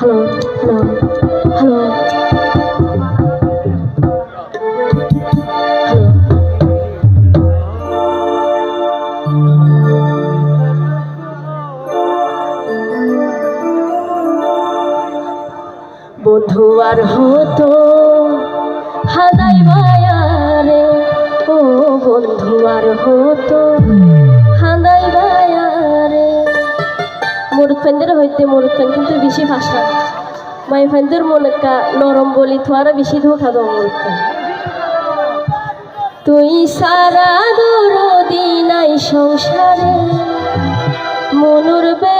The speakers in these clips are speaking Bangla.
হ্যালো হ্যালো হ্যালো বন্ধু আর হতো হাদাই মায়ারে ও বন্ধু আর হতো ফ্রেন্ডের হইতে মোর ফ্রেন্ড কিন্তু বেশি ফাঁসা মাই ফ্রেন্ডের মন নরম বলি, থোয়ারা বেশি ধোকা দম তুই সারা দূর দিন সংসারে, মনুর বে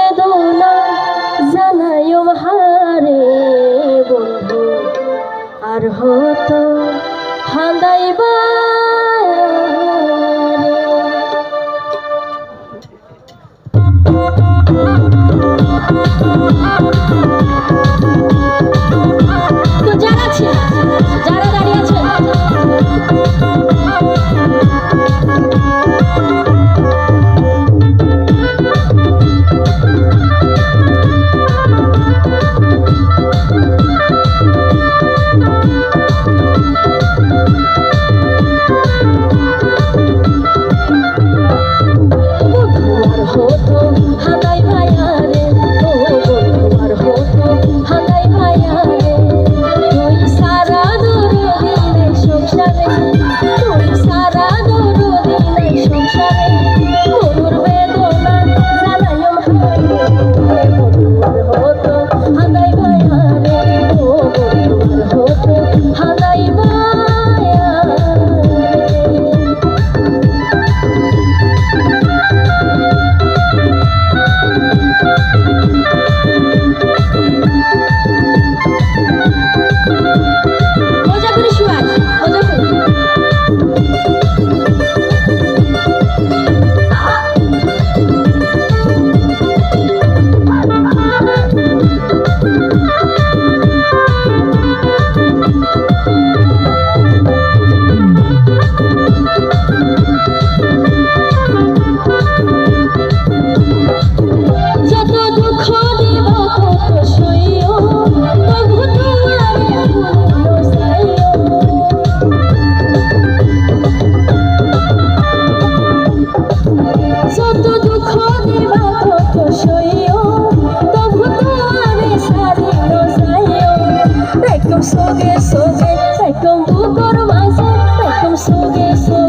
agradeço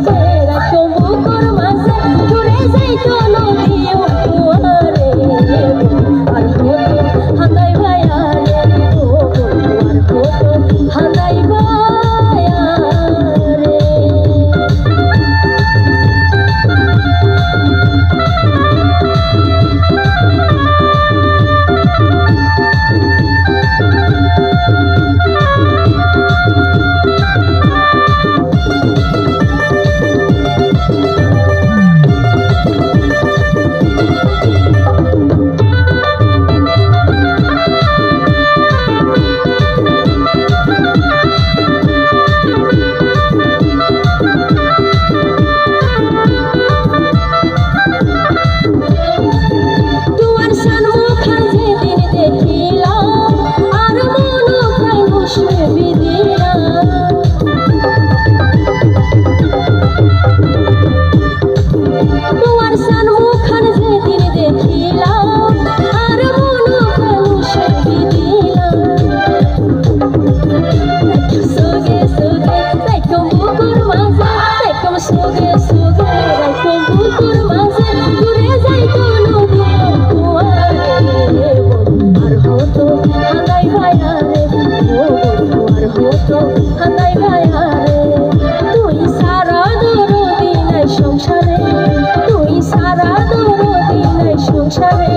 是么有？তুই সারা দিন সংসারে